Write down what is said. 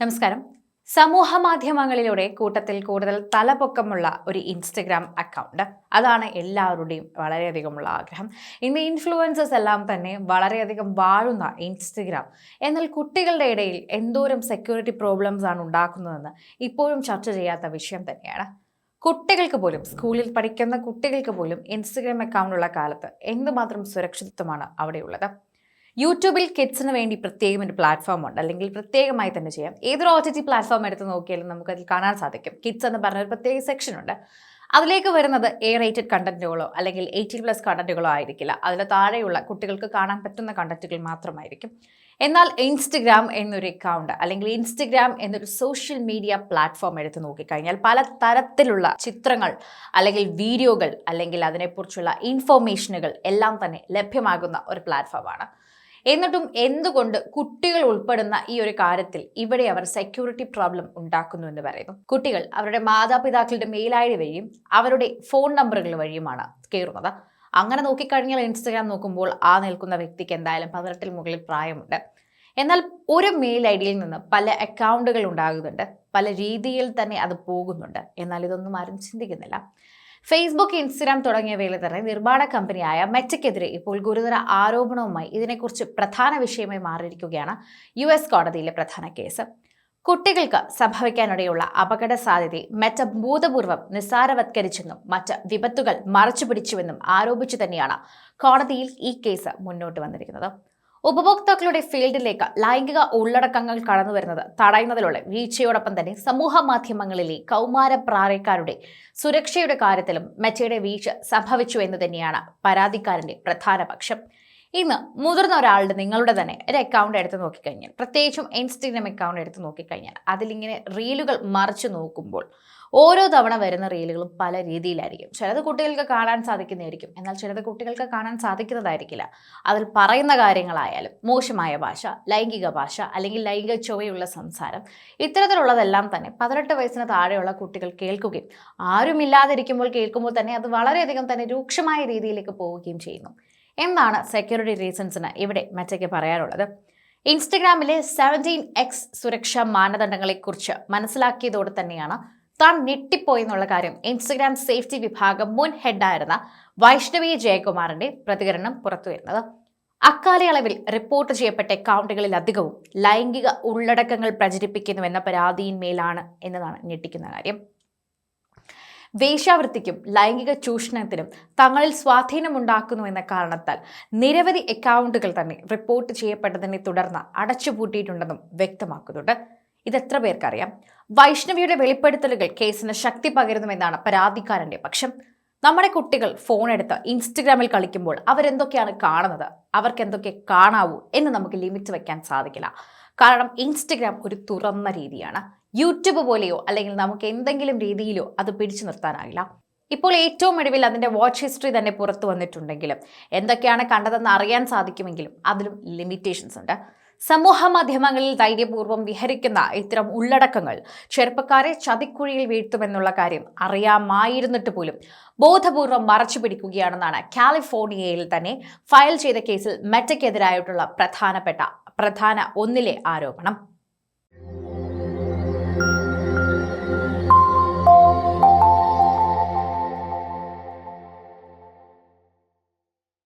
നമസ്കാരം. സമൂഹ മാധ്യമങ്ങളിലൂടെ കൂട്ടത്തിൽ കൂടുതൽ തലപൊക്കമുള്ള ഒരു ഇൻസ്റ്റഗ്രാം അക്കൗണ്ട് അതാണ് എല്ലാവരുടെയും വളരെയധികമുള്ള ആഗ്രഹം. ഇന്ന് ഇൻഫ്ലുവൻസേഴ്സ് എല്ലാം തന്നെ വളരെയധികം വാഴുന്ന ഇൻസ്റ്റഗ്രാം എന്നാൽ കുട്ടികളുടെ ഇടയിൽ എന്തോരം സെക്യൂരിറ്റി പ്രോബ്ലംസ് ആണ് ഉണ്ടാക്കുന്നതെന്ന് ഇപ്പോഴും ചർച്ച ചെയ്യാത്ത വിഷയം തന്നെയാണ്. കുട്ടികൾക്ക് പോലും സ്കൂളിൽ പഠിക്കുന്ന കുട്ടികൾക്ക് പോലും ഇൻസ്റ്റഗ്രാം അക്കൗണ്ടുള്ള കാലത്ത് എന്തുമാത്രം സുരക്ഷിതത്വമാണ് അവിടെയുള്ളത്? യൂട്യൂബിൽ കിഡ്സിന് വേണ്ടി പ്രത്യേകം ഒരു പ്ലാറ്റ്ഫോം ഉണ്ട്. അല്ലെങ്കിൽ പ്രത്യേകമായി തന്നെ ചെയ്യാം. ഏതൊരു ഒ ടി ടി പ്ലാറ്റ്ഫോം എടുത്ത് നോക്കിയാലും നമുക്ക് അതിൽ കാണാൻ സാധിക്കും. കിഡ്സ് എന്ന് പറഞ്ഞ ഒരു പ്രത്യേക സെക്ഷൻ ഉണ്ട്. അതിലേക്ക് വരുന്നത് എ റേറ്റഡ് കണ്ടന്റുകളോ അല്ലെങ്കിൽ എയ്റ്റീൻ പ്ലസ് കണ്ടന്റുകളോ ആയിരിക്കില്ല. അതിൽ താഴെയുള്ള കുട്ടികൾക്ക് കാണാൻ പറ്റുന്ന കണ്ടന്റുകൾ മാത്രമായിരിക്കും. എന്നാൽ ഇൻസ്റ്റഗ്രാം എന്നൊരു അക്കൗണ്ട് അല്ലെങ്കിൽ ഇൻസ്റ്റഗ്രാം എന്നൊരു സോഷ്യൽ മീഡിയ പ്ലാറ്റ്ഫോം എടുത്ത് നോക്കിക്കഴിഞ്ഞാൽ പല തരത്തിലുള്ള ചിത്രങ്ങൾ അല്ലെങ്കിൽ വീഡിയോകൾ അല്ലെങ്കിൽ അതിനെക്കുറിച്ചുള്ള ഇൻഫോർമേഷനുകൾ എല്ലാം തന്നെ ലഭ്യമാകുന്ന ഒരു പ്ലാറ്റ്ഫോമാണ് എന്നിട്ടും എന്തുകൊണ്ട് കുട്ടികൾ ഉൾപ്പെടുന്ന ഈ ഒരു കാര്യത്തിൽ ഇവിടെ അവർ സെക്യൂരിറ്റി പ്രോബ്ലം ഉണ്ടാക്കുന്നു എന്ന് പറയുന്നു. കുട്ടികൾ അവരുടെ മാതാപിതാക്കളുടെ മെയിൽ വഴിയും അവരുടെ ഫോൺ നമ്പറുകൾ വഴിയുമാണ് കയറുന്നത് അങ്ങനെ നോക്കിക്കഴിഞ്ഞാൽ ഇൻസ്റ്റഗ്രാം നോക്കുമ്പോൾ ആ നിൽക്കുന്ന വ്യക്തിക്ക് എന്തായാലും പതിനെട്ടിൽ മുകളിൽ പ്രായമുണ്ട്. എന്നാൽ ഒരു മെയിൽ ഐ ഡിയിൽ നിന്ന് പല അക്കൗണ്ടുകൾ ഉണ്ടാകുന്നുണ്ട്. പല രീതിയിൽ തന്നെ അത് പോകുന്നുണ്ട്. എന്നാൽ ഇതൊന്നും ആരും ചിന്തിക്കുന്നില്ല. ഫേസ്ബുക്ക് ഇൻസ്റ്റഗ്രാം തുടങ്ങിയവയിൽ തന്നെ നിർമ്മാണ കമ്പനിയായ മെറ്റയ്ക്കെതിരെ ഇപ്പോൾ ഗുരുതര ആരോപണവുമായി ഇതിനെക്കുറിച്ച് പ്രധാന വിഷയമായി മാറിയിരിക്കുകയാണ് യു എസ് കോടതിയിലെ പ്രധാന കേസ്. കുട്ടികൾക്ക് സംഭവിക്കാനിടയുള്ള അപകട സാധ്യതയെ മെറ്റ ബോധപൂർവം നിസ്സാരവത്കരിച്ചെന്നും മറ്റ് വിപത്തുകൾ മറച്ചുപിടിച്ചുവെന്നും ആരോപിച്ചു തന്നെയാണ് കോടതിയിൽ ഈ കേസ് മുന്നോട്ട് വന്നിരിക്കുന്നത്. ഉപഭോക്താക്കളുടെ ഫീൽഡിലേക്ക് ലൈംഗിക ഉള്ളടക്കങ്ങൾ കടന്നു വരുന്നത് തടയുന്നതിലുള്ള വീഴ്ചയോടൊപ്പം തന്നെ സമൂഹ മാധ്യമങ്ങളിലെ കൗമാര പ്രായക്കാരുടെ സുരക്ഷയുടെ കാര്യത്തിലും മെച്ചയുടെ വീഴ്ച സംഭവിച്ചു എന്ന് തന്നെയാണ് പരാതിക്കാരന്റെ പ്രധാന പക്ഷം. ഇന്ന് മുതിർന്ന ഒരാളുടെ നിങ്ങളുടെ തന്നെ ഒരു അക്കൗണ്ട് എടുത്ത് നോക്കിക്കഴിഞ്ഞാൽ പ്രത്യേകിച്ചും ഇൻസ്റ്റഗ്രാം അക്കൗണ്ട് എടുത്ത് നോക്കിക്കഴിഞ്ഞാൽ അതിലിങ്ങനെ റീലുകൾ മറിച്ചു നോക്കുമ്പോൾ ഓരോ തവണ വരുന്ന റീലുകളും പല രീതിയിലായിരിക്കും. ചിലത് കുട്ടികൾക്ക് കാണാൻ സാധിക്കുന്നതായിരിക്കും. എന്നാൽ ചിലത് കുട്ടികൾക്ക് കാണാൻ സാധിക്കുന്നതായിരിക്കില്ല. അതിൽ പറയുന്ന കാര്യങ്ങളായാലും മോശമായ ഭാഷ ലൈംഗിക ഭാഷ അല്ലെങ്കിൽ ലൈംഗിക ചൊവ്വയുള്ള സംസാരം ഇത്തരത്തിലുള്ളതെല്ലാം തന്നെ പതിനെട്ട് വയസ്സിന് താഴെയുള്ള കുട്ടികൾ കേൾക്കുകയും ആരുമില്ലാതിരിക്കുമ്പോൾ കേൾക്കുമ്പോൾ തന്നെ അത് വളരെയധികം തന്നെ രൂക്ഷമായ രീതിയിലേക്ക് പോവുകയും ചെയ്യുന്നു. എന്താണ് സെക്യൂരിറ്റി റീസൺസിന് ഇവിടെ മറ്റയ്ക്ക് പറയാനുള്ളത്? ഇൻസ്റ്റഗ്രാമിലെ സെവന്റീൻ എക്സ് സുരക്ഷാ മാനദണ്ഡങ്ങളെക്കുറിച്ച് മനസ്സിലാക്കിയതോടെ തന്നെയാണ് താൻ ഞെട്ടിപ്പോയി എന്നുള്ള കാര്യം ഇൻസ്റ്റഗ്രാം സേഫ്റ്റി വിഭാഗം മുൻ ഹെഡായിരുന്ന വൈഷ്ണവി ജയകുമാറിന്റെ പ്രതികരണം പുറത്തുവരുന്നത് അക്കാലയളവിൽ റിപ്പോർട്ട് ചെയ്യപ്പെട്ട അക്കൗണ്ടുകളിൽ അധികവും ലൈംഗിക ഉള്ളടക്കങ്ങൾ പ്രചരിപ്പിക്കുന്നുവെന്ന പരാതിയിന്മേലാണ് എന്നതാണ് ഞെട്ടിക്കുന്ന കാര്യം. വേശ്യാവൃത്തിക്കും ലൈംഗിക ചൂഷണത്തിനും തങ്ങളിൽ സ്വാധീനമുണ്ടാക്കുന്നു എന്ന കാരണത്താൽ നിരവധി അക്കൗണ്ടുകൾ തന്നെ റിപ്പോർട്ട് ചെയ്യപ്പെട്ടതിനെ തുടർന്ന് അടച്ചുപൂട്ടിയിട്ടുണ്ടെന്നും വ്യക്തമാക്കുന്നുണ്ട്. ഇതെത്ര പേർക്കറിയാം? വൈഷ്ണവിയുടെ വെളിപ്പെടുത്തലുകൾ കേസിന് ശക്തി പകരുന്നുവെന്നാണ് പരാതിക്കാരന്റെ പക്ഷം. നമ്മുടെ കുട്ടികൾ ഫോൺ എടുത്ത് ഇൻസ്റ്റഗ്രാമിൽ കളിക്കുമ്പോൾ അവരെന്തൊക്കെയാണ് കാണുന്നത്? അവർക്ക് എന്തൊക്കെ കാണാവൂ എന്ന് നമുക്ക് ലിമിറ്റ് വെക്കാൻ സാധിക്കില്ല. കാരണം ഇൻസ്റ്റഗ്രാം ഒരു തുറന്ന രീതിയാണ്. യൂട്യൂബ് പോലെയോ അല്ലെങ്കിൽ നമുക്ക് എന്തെങ്കിലും രീതിയിലോ അത് പിടിച്ചു നിർത്താനാകില്ല. ഇപ്പോൾ ഏറ്റവും ഒടുവിൽ അതിന്റെ വാച്ച് ഹിസ്റ്ററി തന്നെ പുറത്തു വന്നിട്ടുണ്ടെങ്കിലും എന്തൊക്കെയാണ് കണ്ടതെന്ന് അറിയാൻ സാധിക്കുമെങ്കിലും അതിലും ലിമിറ്റേഷൻസ് ഉണ്ട്. സമൂഹ മാധ്യമങ്ങളിൽ ധൈര്യപൂർവം വിഹരിക്കുന്ന ഇത്തരം ഉള്ളടക്കങ്ങൾ ചെറുപ്പക്കാരെ ചതിക്കുഴിയിൽ വീഴ്ത്തുമെന്നുള്ള കാര്യം അറിയാമായിരുന്നിട്ട് പോലും ബോധപൂർവം മറച്ചു പിടിക്കുകയാണെന്നാണ് കാലിഫോർണിയയിൽ തന്നെ ഫയൽ ചെയ്ത കേസിൽ മെറ്റയ്ക്കെതിരായിട്ടുള്ള പ്രധാനപ്പെട്ട പ്രധാന ഒന്നിലെ ആരോപണം.